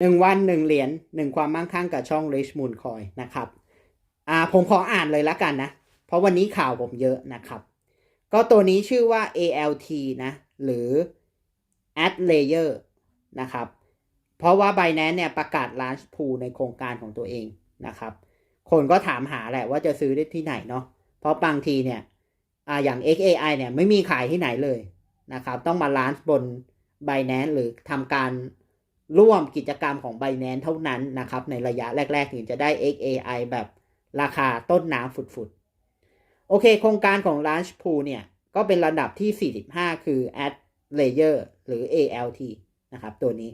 หนึ่งวันหนึ่งเหรียญหนึ่งความมั่งคั่งกับช่อง Rich Moon Coin นะครับอ่าผมขออ่านเลยละกันนะ เพราะวันนี้ข่าวผมเยอะนะครับ ก็ตัวนี้ชื่อว่า ALT นะ หรือ Ad Layer นะครับ เพราะว่า Binance เนี่ยประกาศ launch pool ในโครงการของตัวเองนะครับ คนก็ถามหาแหละว่าจะซื้อได้ที่ไหนเนาะเพราะบางทีเนี่ยอ่าอย่าง XAI เนี่ยไม่มีขายที่ไหนเลยนะครับ ต้องมา launch บน Binance หรือทำการ ร่วมกิจกรรมของ Binance เท่านั้นนะครับ ในระยะแรก ๆ ถึงจะได้ XAI แบบราคาต้นน้ำฝุดๆ โอเค โครงการของ Launch Pool เนี่ย ก็เป็นระดับที่ 45 คือ Ad Layer หรือ ALT นะครับ ตัวนี้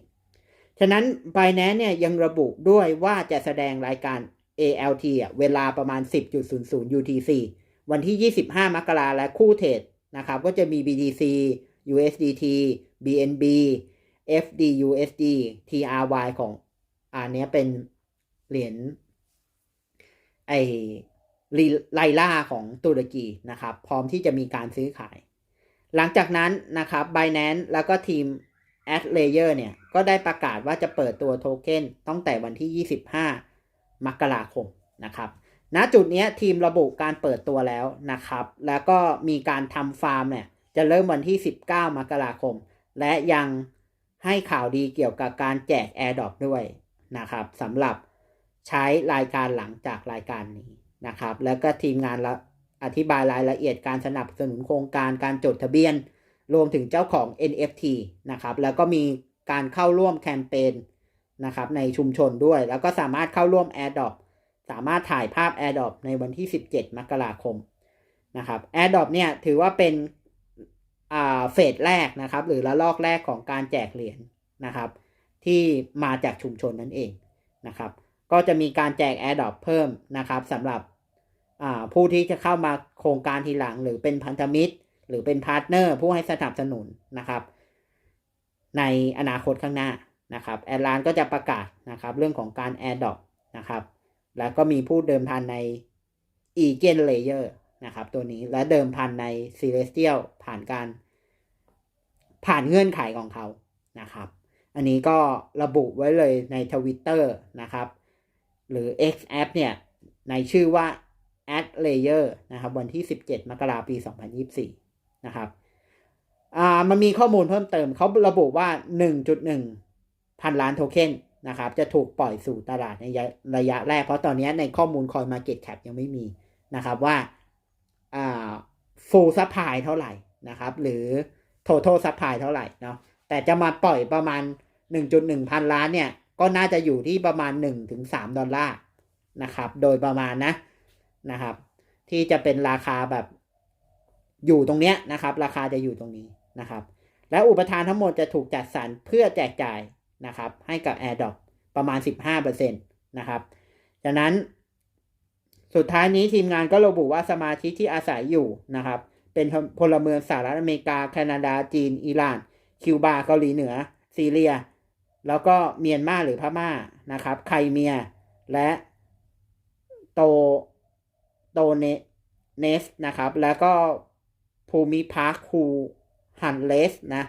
ฉะนั้น Binance เนี่ยยังระบุด้วยว่าจะแสดงรายการ ALT เวลาประมาณ 10.00 UTC วันที่ 25 มกราและคู่เทรดนะครับ ก็จะมี BTC USDT BNB FDUSD TRY ของอันนี้เป็นเหรียญไอไลล่าของตุรกีนะครับ พร้อมที่จะมีการซื้อขาย หลังจากนั้นนะครับ Binance แล้วก็ทีม Ad Layer เนี่ย ก็ได้ประกาศว่าจะเปิดตัวโทเค็นตั้งแต่วันที่ 25 มกราคมนะครับณจุดนี้ทีมระบุการเปิดตัวแล้วนะครับ แล้วก็มีการทำฟาร์มเนี่ย จะเริ่มวันที่ 19 มกราคม และยัง ให้ข่าวดีเกี่ยวกับการแจก AirDrop ด้วยนะครับสำหรับใช้รายการหลังจากรายการนี้นะครับ แล้วก็ทีมงานละอธิบายรายละเอียดการสนับสนุนโครงการการจดทะเบียน รวมถึงเจ้าของ NFT นะครับ แล้วก็มีการเข้าร่วมแคมเปญนะครับในชุมชนด้วย แล้วก็สามารถเข้าร่วม AirDrop สามารถถ่ายภาพ AirDrop ในวันที่ 17 มกราคมนะครับ AirDrop เนี่ยถือว่าเป็น เฟสแรกนะครับ หรือละลอกแรกของการแจกเหรียญนะครับ ที่มาจากชุมชนนั่นเองนะครับ ก็จะมีการแจก AirDrop เพิ่มนะครับสำหรับผู้ที่จะเข้ามาโครงการทีหลัง หรือเป็นพันธมิตร หรือเป็นพาร์ทเนอร์ผู้ให้สนับสนุนนะครับ ในอนาคตข้างหน้านะครับแอดลานก็จะประกาศนะครับเรื่องของการ AirDrop นะครับแล้วก็มีผู้เดิมพันใน e g e n Layer นะครับตัวนี้และเดิมพันใน Celestial ผ่านการ ผ่านเงื่อนไขของเขานะครับ อันนี้ก็ระบุไว้เลยใน Twitter นะครับ หรือ X App เนี่ยในชื่อว่า Ad Layer นะครับ วันที่ 17 มกราปี 2024 นะครับอ่ามันมีข้อมูลเพิ่มเติม เขาระบุว่า 1.1 พันล้านโทเค็นนะครับ จะถูกปล่อยสู่ตลาดในระยะแรก เพราะตอนนี้ในข้อมูล Coin Market Cap ยังไม่มีนะครับว่าอ่า full supply เท่าไหร่นะครับ หรือ total supply เท่าไหร่เนาะแต่จะมาปล่อยประมาณ 1.1 พันล้านเนี่ย ก็น่าจะอยู่ที่ประมาณ 1-3 ดอลลาร์นะครับ โดยประมาณนะนะครับ ที่จะเป็นราคาแบบอยู่ตรงเนี้ยนะครับ ราคาจะอยู่ตรงนี้นะครับ และอุปทานทั้งหมดจะถูกจัดสรรเพื่อแจกจ่ายนะครับ ให้กับ AirDrop ประมาณ 15%นะครับจากนั้นสุดท้ายนี้ทีมงานก็ระบุว่าสมาชิกที่อาศัยอยู่นะครับ เป็นพลเมืองสหรัฐอเมริกา แคนาดา จีน อิหร่าน คิวบา เกาหลีเหนือ ซีเรีย แล้วก็เมียนมาหรือพม่านะครับ ไครเมีย และโต โตเนเนสนะครับ แล้วก็ภูมิภาคคูฮันเลสนะ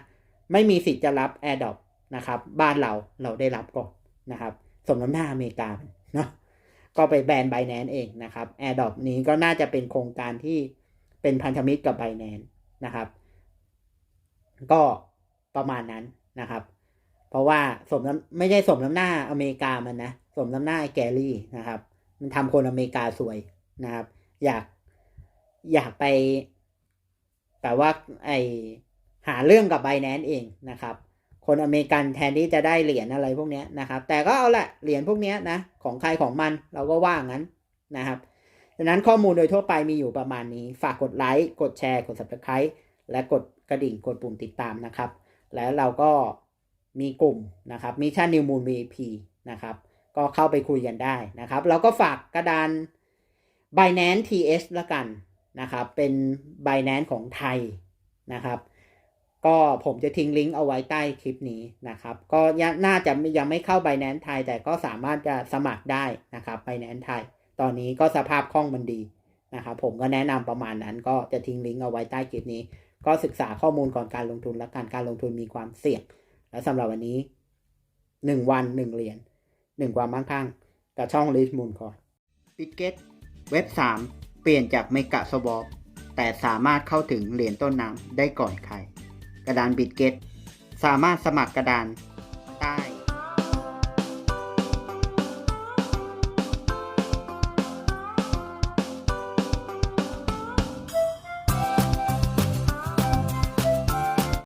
ไม่มีสิทธิ์จะรับ a อ r d r o p นะครับ บ้านเราเราได้รับก่อนนะครับ สมน้ำหน้าอเมริกาเนาะ ก็ไปแบนไบแนนเองนะครับ AirDrop นี้ก็น่าจะเป็นโครงการที่ เป็นพันธมิตรกับไบแนนนะครับ ก็ประมาณนั้นนะครับ เพราะว่าสมน้ำไม่ใช่สมน้ำหน้าอเมริกามันนะ สมน้ำหน้าแกลี่นะครับ มันทำคนอเมริกาสวยนะครับ อยากอยากไปแต่ว่าไอหาเรื่องกับไบแนนเองนะครับคนอเมริกันแทนที่จะได้เหรียญอะไรพวกนี้นะครับ แต่ก็เอาละเหรียญพวกนี้นะ ของใครของมันเราก็ว่างั้นนะครับ ดังนั้นข้อมูลโดยทั่วไปมีอยู่ประมาณนี้ ฝากกดไลค์ กดแชร์ กด subscribe และกดกระดิ่ง กดปุ่มติดตามนะครับ แล้วเราก็มีกลุ่มนะครับมิชชั่นนิวมูล VIP นะครับ ก็เข้าไปคุยกันได้นะครับเราก็ฝากกระดาน Binance TS ละกันนะครับ เป็น Binance ของไทยนะครับ ก็ผมจะทิ้งลิงก์เอาไว้ใต้คลิปนี้นะครับ ก็น่าจะยังไม่เข้า Binance ไทย แต่ก็สามารถจะสมัครได้นะครับ Binance ไทย ตอนนี้ก็สภาพคล่องมันดีนะครับผมก็แนะนำประมาณนั้นก็จะทิ้งลิงก์เอาไว้ใต้คลิปนี้ ก็ศึกษาข้อมูลก่อนการลงทุนและการการลงทุนมีความเสี่ยง และสำหรับวันนี้ 1 วัน 1 เหรียญ1 ความมั่งคั่งกับช่องลิสมูลคอยปิเกตเว็บ 3 เปลี่ยนจากเมกะสวอปแต่สามารถเข้าถึงเหรียญต้นน้ำได้ก่อนใคร กระดานบิตเกตสามารถสมัครกระดานใต้